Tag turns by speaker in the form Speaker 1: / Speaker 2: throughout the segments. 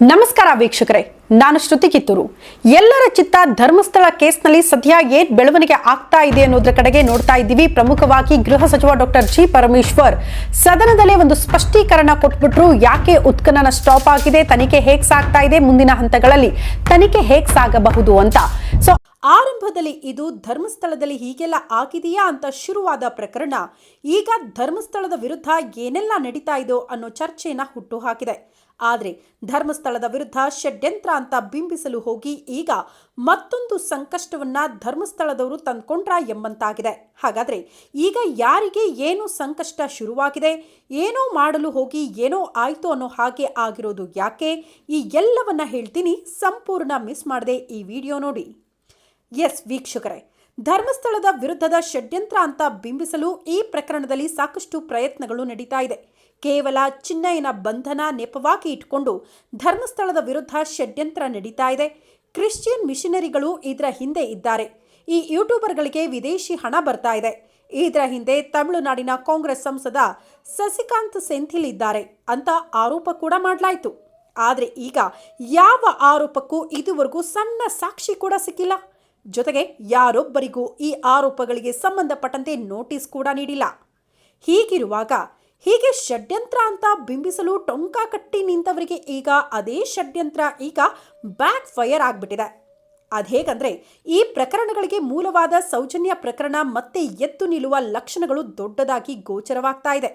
Speaker 1: ನಮಸ್ಕಾರ ವೀಕ್ಷಕರೇ, ನಾನು ಶ್ರುತಿ ಕಿತ್ತೂರು. ಎಲ್ಲರ ಚಿತ್ತ ಧರ್ಮಸ್ಥಳ ಕೇಸ್ನಲ್ಲಿ ಸದ್ಯ ಏನ್ ಬೆಳವಣಿಗೆ ಆಗ್ತಾ ಇದೆ ಅನ್ನೋದ್ರ ಕಡೆಗೆ ನೋಡ್ತಾ ಇದ್ದೀವಿ. ಪ್ರಮುಖವಾಗಿ ಗೃಹ ಸಚಿವ ಡಾಕ್ಟರ್ ಜಿ ಪರಮೇಶ್ವರ್. ಸದನದಲ್ಲೇ ಒಂದು ಸ್ಪಷ್ಟೀಕರಣ ಕೊಟ್ಬಿಟ್ರು. ಯಾಕೆ ಉತ್ಖನನ ಸ್ಟಾಪ್ ಆಗಿದೆ? ತನಿಖೆ ಹೇಗ್ ಸಾಗ್ತಾ ಇದೆ? ಮುಂದಿನ ಹಂತಗಳಲ್ಲಿ ತನಿಖೆ ಹೇಗ್ ಸಾಗಬಹುದು ಅಂತ. ಸೊ ಆರಂಭದಲ್ಲಿ ಇದು ಧರ್ಮಸ್ಥಳದಲ್ಲಿ ಹೀಗೆಲ್ಲ ಆಗಿದೆಯಾ ಅಂತ ಶುರುವಾದ ಪ್ರಕರಣ. ಈಗ ಧರ್ಮಸ್ಥಳದ ವಿರುದ್ಧ ಏನೆಲ್ಲ ನಡೀತಾ ಇದೋ ಅನ್ನೋ ಚರ್ಚೆಯನ್ನ ಹುಟ್ಟು ಹಾಕಿದೆ. ಆದರೆ ಧರ್ಮಸ್ಥಳದ ವಿರುದ್ಧ ಷಡ್ಯಂತ್ರ ಅಂತ ಬಿಂಬಿಸಲು ಹೋಗಿ ಈಗ ಮತ್ತೊಂದು ಸಂಕಷ್ಟವನ್ನ ಧರ್ಮಸ್ಥಳದವರು ತಂದ್ಕೊಂಡ್ರ ಎಂಬಂತಾಗಿದೆ. ಹಾಗಾದ್ರೆ ಈಗ ಯಾರಿಗೆ ಏನು ಸಂಕಷ್ಟ ಶುರುವಾಗಿದೆ? ಏನೋ ಮಾಡಲು ಹೋಗಿ ಏನೋ ಆಯ್ತು ಅನ್ನೋ ಹಾಗೆ ಆಗಿರೋದು ಯಾಕೆ? ಈ ಎಲ್ಲವನ್ನ ಹೇಳ್ತೀನಿ, ಸಂಪೂರ್ಣ ಮಿಸ್ ಮಾಡದೆ ಈ ವಿಡಿಯೋ ನೋಡಿ. ಎಸ್ ವೀಕ್ಷಕರೇ, ಧರ್ಮಸ್ಥಳದ ವಿರುದ್ಧದ ಷಡ್ಯಂತ್ರ ಅಂತ ಬಿಂಬಿಸಲು ಈ ಪ್ರಕರಣದಲ್ಲಿ ಸಾಕಷ್ಟು ಪ್ರಯತ್ನಗಳು ನಡೀತಾ ಇದೆ. ಕೇವಲ ಚಿನ್ನಯ್ಯನ ಬಂಧನ ನೆಪವಾಗಿ ಇಟ್ಕೊಂಡು ಧರ್ಮಸ್ಥಳದ ವಿರುದ್ಧ ಷಡ್ಯಂತ್ರ ನಡೀತಾ ಇದೆ. ಕ್ರಿಶ್ಚಿಯನ್ ಮಿಷನರಿಗಳು ಇದರ ಹಿಂದೆ ಇದ್ದಾರೆ. ಈ ಯೂಟ್ಯೂಬರ್ಗಳಿಗೆ ವಿದೇಶಿ ಹಣ ಬರ್ತಾ ಇದೆ. ಇದರ ಹಿಂದೆ ತಮಿಳುನಾಡಿನ ಕಾಂಗ್ರೆಸ್ ಸಂಸದ ಸಸಿಕಾಂತ್ ಸೆಂಥಿಲ್ ಇದ್ದಾರೆ ಅಂತ ಆರೋಪ ಕೂಡ ಮಾಡಲಾಯಿತು. ಆದರೆ ಈಗ ಯಾವ ಆರೋಪಕ್ಕೂ ಇದುವರೆಗೂ ಸಣ್ಣ ಸಾಕ್ಷಿ ಕೂಡ ಸಿಕ್ಕಿಲ್ಲ. ಜೊತೆಗೆ ಯಾರೊಬ್ಬರಿಗೂ ಈ ಆರೋಪಗಳಿಗೆ ಸಂಬಂಧಪಟ್ಟಂತೆ ನೋಟಿಸ್ ಕೂಡ ನೀಡಿಲ್ಲ. ಹೀಗಿರುವಾಗ ಹೀಗೆ ಷಡ್ಯಂತ್ರ ಅಂತ ಬಿಂಬಿಸಲು ಟೊಂಕ ಕಟ್ಟಿ ನಿಂತವರಿಗೆ ಈಗ ಅದೇ ಷಡ್ಯಂತ್ರ ಈಗ ಬ್ಯಾಕ್ ಫೈರ್ ಆಗ್ಬಿಟ್ಟಿದೆ. ಅದೇಗಂದ್ರೆ ಈ ಪ್ರಕರಣಗಳಿಗೆ ಮೂಲವಾದ ಸೌಜನ್ಯ ಪ್ರಕರಣ ಮತ್ತೆ ಎದ್ದು ನಿಲ್ಲುವ ಲಕ್ಷಣಗಳು ದೊಡ್ಡದಾಗಿ ಗೋಚರವಾಗ್ತಾ ಇದೆ.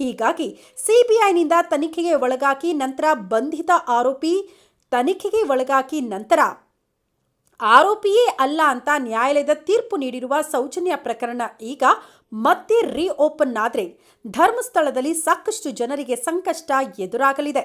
Speaker 1: ಹೀಗಾಗಿ ಸಿಬಿಐನಿಂದ ತನಿಖೆಗೆ ಒಳಗಾಕಿ ನಂತರ ಬಂಧಿತ ಆರೋಪಿ ತನಿಖೆಗೆ ಒಳಗಾಕಿ ನಂತರ ಆರೋಪಿಯೇ ಅಲ್ಲ ಅಂತ ನ್ಯಾಯಾಲಯದ ತೀರ್ಪು ನೀಡಿರುವ ಸೌಜನ್ಯ ಪ್ರಕರಣ ಈಗ ಮತ್ತೆ ರೀಓಪನ್ ಆದರೆ ಧರ್ಮಸ್ಥಳದಲ್ಲಿ ಸಾಕಷ್ಟು ಜನರಿಗೆ ಸಂಕಷ್ಟ ಎದುರಾಗಲಿದೆ.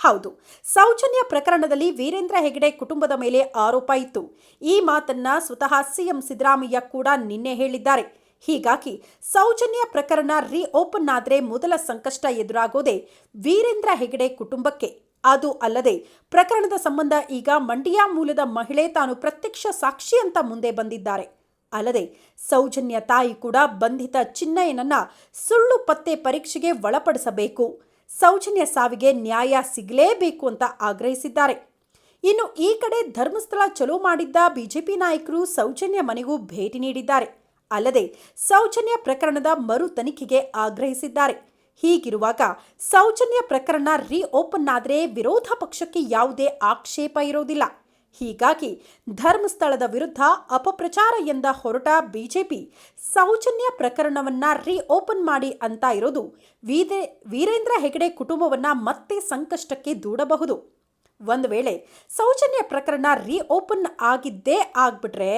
Speaker 1: ಹೌದು, ಸೌಜನ್ಯ ಪ್ರಕರಣದಲ್ಲಿ ವೀರೇಂದ್ರ ಹೆಗಡೆ ಕುಟುಂಬದ ಮೇಲೆ ಆರೋಪ ಇತ್ತು. ಈ ಮಾತನ್ನ ಸ್ವತಃ ಸಿಎಂ ಸಿದ್ದರಾಮಯ್ಯ ಕೂಡ ನಿನ್ನೆ ಹೇಳಿದ್ದಾರೆ. ಹೀಗಾಗಿ ಸೌಜನ್ಯ ಪ್ರಕರಣ ರೀಓಪನ್ ಆದರೆ ಮೊದಲ ಸಂಕಷ್ಟ ಎದುರಾಗೋದೇ ವೀರೇಂದ್ರ ಹೆಗಡೆ ಕುಟುಂಬಕ್ಕೆ. ಅದು ಅಲ್ಲದೆ ಪ್ರಕರಣದ ಸಂಬಂಧ ಈಗ ಮಂಡ್ಯ ಮೂಲದ ಮಹಿಳೆ ತಾನು ಪ್ರತ್ಯಕ್ಷ ಸಾಕ್ಷಿ ಅಂತ ಮುಂದೆ ಬಂದಿದ್ದಾರೆ. ಅಲ್ಲದೆ ಸೌಜನ್ಯ ತಾಯಿ ಕೂಡ ಬಂಧಿತ ಚಿನ್ನಯ್ಯನನ್ನ ಸುಳ್ಳು ಪತ್ತೆ ಪರೀಕ್ಷೆಗೆ ಒಳಪಡಿಸಬೇಕು. ಸೌಜನ್ಯ ಸಾವಿಗೆ ನ್ಯಾಯ ಸಿಗಲೇಬೇಕು ಅಂತ ಆಗ್ರಹಿಸಿದ್ದಾರೆ. ಇನ್ನು ಈ ಕಡೆ ಧರ್ಮಸ್ಥಳ ಚಲೋ ಮಾಡಿದ್ದ ಬಿಜೆಪಿ ನಾಯಕರು ಸೌಜನ್ಯ ಮನೆಗೂ ಭೇಟಿ ನೀಡಿದ್ದಾರೆ. ಅಲ್ಲದೆ ಸೌಜನ್ಯ ಪ್ರಕರಣದ ಮರು ತನಿಖೆಗೆ ಆಗ್ರಹಿಸಿದ್ದಾರೆ. ಹೀಗಿರುವಾಗ ಸೌಜನ್ಯ ಪ್ರಕರಣ ರೀಓಪನ್ ಆದರೆ ವಿರೋಧ ಪಕ್ಷಕ್ಕೆ ಯಾವುದೇ ಆಕ್ಷೇಪ ಇರೋದಿಲ್ಲ. ಹೀಗಾಗಿ ಧರ್ಮಸ್ಥಳದ ವಿರುದ್ಧ ಅಪಪ್ರಚಾರ ಎಂದ ಹೊರಟ ಬಿಜೆಪಿ ಸೌಜನ್ಯ ಪ್ರಕರಣವನ್ನ ರೀಓಪನ್ ಮಾಡಿ ಅಂತ ಇರೋದು ವೀದೆ ವೀರೇಂದ್ರ ಹೆಗಡೆ ಕುಟುಂಬವನ್ನ ಮತ್ತೆ ಸಂಕಷ್ಟಕ್ಕೆ ದೂಡಬಹುದು. ಒಂದು ವೇಳೆ ಸೌಜನ್ಯ ಪ್ರಕರಣ ರೀಓಪನ್ ಆಗಿದ್ದೇ ಆಗ್ಬಿಟ್ರೆ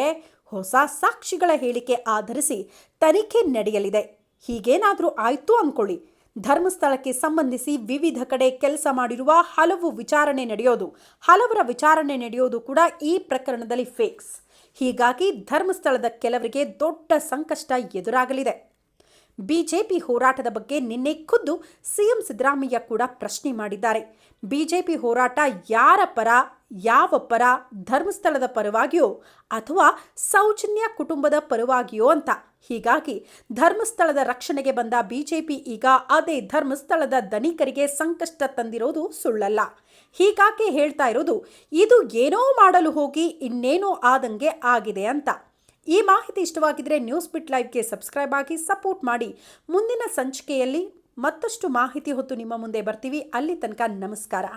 Speaker 1: ಹೊಸ ಸಾಕ್ಷಿಗಳ ಹೇಳಿಕೆ ಆಧರಿಸಿ ತನಿಖೆ ನಡೆಯಲಿದೆ. ಹೀಗೇನಾದರೂ ಆಯ್ತು ಅಂದ್ಕೊಳ್ಳಿ ಧರ್ಮಸ್ಥಳಕ್ಕೆ ಸಂಬಂಧಿಸಿ ವಿವಿಧ ಕಡೆ ಕೆಲಸ ಮಾಡಿರುವ ಹಲವು ವಿಚಾರಣೆ ನಡೆಯೋದು, ಹಲವರ ವಿಚಾರಣೆ ನಡೆಯೋದು ಕೂಡ ಈ ಪ್ರಕರಣದಲ್ಲಿ ಫೇಕ್ಸ್ ಹೀಗಾಗಿ ಧರ್ಮಸ್ಥಳದ ಕೆಲವರಿಗೆ ದೊಡ್ಡ ಸಂಕಷ್ಟ ಎದುರಾಗಲಿದೆ. ಬಿಜೆಪಿ ಹೋರಾಟದ ಬಗ್ಗೆ ನಿನ್ನೆ ಖುದ್ದು ಸಿಎಂ ಸಿದ್ದರಾಮಯ್ಯ ಕೂಡ ಪ್ರಶ್ನೆ ಮಾಡಿದ್ದಾರೆ. ಬಿಜೆಪಿ ಹೋರಾಟ ಯಾರ ಪರ, ಯಾವ ಪರ, ಧರ್ಮಸ್ಥಳದ ಪರವಾಗಿಯೋ ಅಥವಾ ಸೌಜನ್ಯ ಕುಟುಂಬದ ಪರವಾಗಿಯೋ ಅಂತ. ಹೀಗಾಗಿ ಧರ್ಮಸ್ಥಳದ ರಕ್ಷಣೆಗೆ ಬಂದ ಬಿಜೆಪಿ ಈಗ ಅದೇ ಧರ್ಮಸ್ಥಳದ ಧನಿಕರಿಗೆ ಸಂಕಷ್ಟ ತಂದಿರೋದು ಸುಳ್ಳಲ್ಲ. ಹೀಗಾಗಿ ಹೇಳ್ತಾ ಇರೋದು, ಇದು ಏನೋ ಮಾಡಲು ಹೋಗಿ ಇನ್ನೇನೋ ಆದಂಗೆ ಆಗಿದೆ ಅಂತ. ಈ ಮಾಹಿತಿ ಇಷ್ಟವಾಗಿದ್ರೆ ನ್ಯೂಸ್ ಬಿಟ್ ಲೈವ್ಗೆ ಸಬ್ಸ್ಕ್ರೈಬ್ ಆಗಿ ಸಪೋರ್ಟ್ ಮಾಡಿ. ಮುಂದಿನ ಸಂಚಿಕೆಯಲ್ಲಿ ಮತ್ತಷ್ಟು ಮಾಹಿತಿ ಹೊತ್ತು ನಿಮ್ಮ ಮುಂದೆ ಬರ್ತೀವಿ. ಅಲ್ಲಿ ತನಕ ನಮಸ್ಕಾರ.